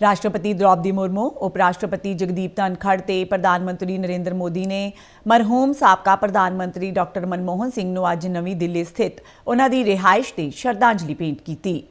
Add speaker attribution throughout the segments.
Speaker 1: ਰਾਸ਼ਟਰਪਤੀ ਦ੍ਰੋਪਦੀ ਮੁਰਮੂ ਉਪ ਰਾਸ਼ਟਰਪਤੀ ਜਗਦੀਪ ਧਨਖੜ ਤੇ ਪ੍ਰਧਾਨ ਮੰਤਰੀ ਨਰਿੰਦਰ ਮੋਦੀ ਨੇ ਮਰਹੂਮ ਸਾਬਕਾ ਪ੍ਰਧਾਨ ਮੰਤਰੀ ਡਾਕਟਰ ਮਨਮੋਹਨ ਸਿੰਘ ਨੂੰ ਅੱਜ ਨਵੀਂ ਦਿੱਲੀ ਸਥਿਤ ਉਹਨਾਂ ਦੀ ਰਿਹਾਇਸ਼ ਤੇ ਸ਼ਰਧਾਂਜਲੀ ਭੇਂਟ ਕੀਤੀ।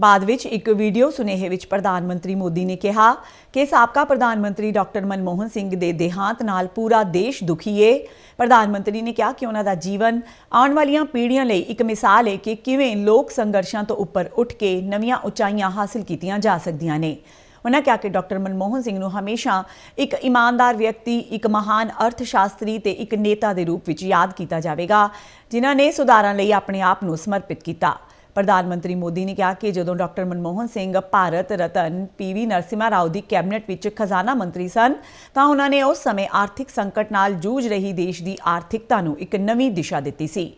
Speaker 1: ਬਾਅਦ ਵਿੱਚ ਇੱਕ ਵੀਡੀਓ ਸੁਨੇਹੇ ਵਿੱਚ ਪ੍ਰਧਾਨ ਮੰਤਰੀ ਮੋਦੀ ਨੇ ਕਿਹਾ ਕਿ ਸਾਬਕਾ ਪ੍ਰਧਾਨ ਮੰਤਰੀ ਡਾਕਟਰ ਮਨਮੋਹਨ ਸਿੰਘ ਦੇ ਦੇਹਾਂਤ ਨਾਲ ਪੂਰਾ ਦੇਸ਼ ਦੁਖੀ ਏ। ਪ੍ਰਧਾਨ ਮੰਤਰੀ ਨੇ ਕਿਹਾ ਕਿ ਉਹਨਾਂ ਦਾ ਜੀਵਨ ਆਉਣ ਵਾਲੀਆਂ ਪੀੜ੍ਹੀਆਂ ਲਈ ਇੱਕ ਮਿਸਾਲ ਹੈ ਕਿ ਕਿਵੇਂ ਲੋਕ ਸੰਘਰਸ਼ਾਂ ਤੋਂ ਉੱਪਰ ਉੱਠ ਕੇ ਨਵੀਆਂ ਉਚਾਈਆਂ ਹਾਸਲ ਕੀਤੀਆਂ ਜਾ ਸਕਦੀਆਂ ਨੇ। ਉਹਨਾਂ ਕਿਹਾ ਕਿ ਡਾਕਟਰ ਮਨਮੋਹਨ ਸਿੰਘ ਨੂੰ ਹਮੇਸ਼ਾ ਇੱਕ ਇਮਾਨਦਾਰ ਵਿਅਕਤੀ, ਇੱਕ ਮਹਾਨ ਅਰਥਸ਼ਾਸਤਰੀ ਤੇ ਇੱਕ ਨੇਤਾ ਦੇ ਰੂਪ ਵਿੱਚ ਯਾਦ ਕੀਤਾ ਜਾਵੇਗਾ, ਜਿਨ੍ਹਾਂ ਨੇ ਸੁਧਾਰਾਂ ਲਈ ਆਪਣੇ ਆਪ ਨੂੰ ਸਮਰਪਿਤ ਕੀਤਾ। ਪ੍ਰਧਾਨ ਮੰਤਰੀ ਮੋਦੀ ਨੇ ਕਿਹਾ ਕਿ ਜਦੋਂ ਡਾਕਟਰ ਮਨਮੋਹਨ ਸਿੰਘ ਭਾਰਤ ਰਤਨ ਪੀਵੀ ਨਰਸਿਮਾ ਰਾਓ ਦੀ ਕੈਬਨਿਟ ਵਿੱਚ ਖਜ਼ਾਨਾ ਮੰਤਰੀ ਸਨ, ਤਾਂ ਉਹਨਾਂ ਨੇ ਉਸ ਸਮੇਂ ਆਰਥਿਕ ਸੰਕਟ ਨਾਲ ਜੂਝ ਰਹੀ ਦੇਸ਼ ਦੀ ਆਰਥਿਕਤਾ ਨੂੰ ਇੱਕ ਨਵੀਂ ਦਿਸ਼ਾ ਦਿੱਤੀ ਸੀ।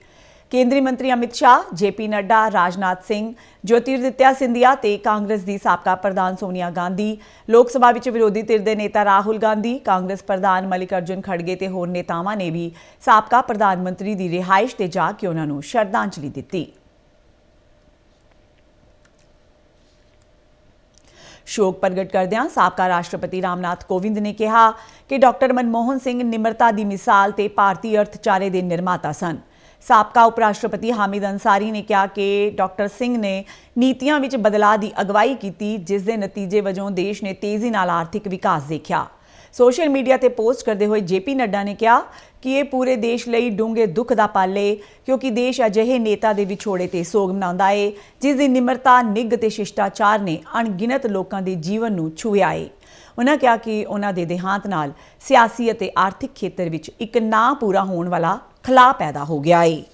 Speaker 1: ਕੇਂਦਰੀ ਮੰਤਰੀ ਅਮਿਤ ਸ਼ਾਹ, ਜੇਪੀ ਨੱਡਾ, ਰਾਜਨਾਥ ਸਿੰਘ, ਜੋਤਿਰਦਿੱਤਿਆ ਸਿੰਧੀਆ ਤੇ ਕਾਂਗਰਸ ਦੀ ਸਾਬਕਾ ਪ੍ਰਧਾਨ ਸੋਨੀਆ ਗਾਂਧੀ, ਲੋਕ ਸਭਾ ਵਿੱਚ ਵਿਰੋਧੀ ਧਿਰ ਦੇ ਨੇਤਾ ਰਾਹੁਲ ਗਾਂਧੀ, ਕਾਂਗਰਸ ਪ੍ਰਧਾਨ ਮਲਿਕ ਅਰਜੁਨ ਖੜਗੇ ਤੇ ਹੋਰ ਨੇਤਾਵਾਂ ਨੇ ਵੀ ਸਾਬਕਾ ਪ੍ਰਧਾਨ ਮੰਤਰੀ ਦੀ ਰਿਹਾਇਸ਼ ਤੇ ਜਾ ਕੇ ਉਹਨਾਂ ਨੂੰ ਸ਼ਰਧਾਂਜਲੀ ਦਿੱਤੀ। ਸ਼ੋਕ ਪ੍ਰਗਟ ਕਰਦਿਆਂ ਸਾਬਕਾ ਰਾਸ਼ਟਰਪਤੀ ਰਾਮਨਾਥ ਕੋਵਿੰਦ ਨੇ ਕਿਹਾ ਕਿ ਡਾਕਟਰ ਮਨਮੋਹਨ ਸਿੰਘ ਨਿਮਰਤਾ ਦੀ ਮਿਸਾਲ ਤੇ ਭਾਰਤੀ ਅਰਥਚਾਰੇ ਦੇ ਨਿਰਮਾਤਾ ਸਨ। ਸਾਬਕਾ ਉਪ ਰਾਸ਼ਟਰਪਤੀ ਹਾਮਿਦ ਅੰਸਾਰੀ ਨੇ ਕਿਹਾ ਕਿ ਡਾਕਟਰ ਸਿੰਘ ਨੇ ਨੀਤੀਆਂ ਵਿੱਚ ਬਦਲਾਅ ਦੀ ਅਗਵਾਈ ਕੀਤੀ, ਜਿਸ ਦੇ ਨਤੀਜੇ ਵਜੋਂ ਦੇਸ਼ ਨੇ ਤੇਜ਼ੀ ਨਾਲ ਆਰਥਿਕ ਵਿਕਾਸ ਦੇਖਿਆ। ਸੋਸ਼ਲ ਮੀਡੀਆ ਤੇ ਪੋਸਟ ਕਰਦੇ ਹੋਏ ਜੇਪੀ ਨੱਡਾ ਨੇ ਕਿਹਾ ਕਿ ਇਹ ਪੂਰੇ ਦੇਸ਼ ਲਈ ਡੂੰਘੇ ਦੁੱਖ ਦਾ ਪਲ ਏ, ਕਿਉਂਕਿ ਦੇਸ਼ ਅਜਿਹੇ ਨੇਤਾ ਦੇ ਵਿਛੋੜੇ ਤੇ ਸੋਗ ਮਨਾਉਂਦਾ ਏ, ਜਿਸ ਦੀ ਨਿਮਰਤਾ, ਨਿੱਘ ਤੇ ਸ਼ਿਸ਼ਟਾਚਾਰ ਨੇ ਅਣਗਿਣਤ ਲੋਕਾਂ ਦੇ ਜੀਵਨ ਨੂੰ ਛੂਹਿਆ ਏ। ਉਹਨਾਂ ਕਿਹਾ ਕਿ ਉਹਨਾਂ ਦੇ ਦੇਹਾਂਤ ਨਾਲ ਸਿਆਸੀ ਅਤੇ ਆਰਥਿਕ ਖੇਤਰ ਵਿੱਚ ਇੱਕ ਨਾ ਪੂਰਾ ਹੋਣ ਵਾਲਾ ਖਲਾ ਪੈਦਾ ਹੋ ਗਿਆ ਏ।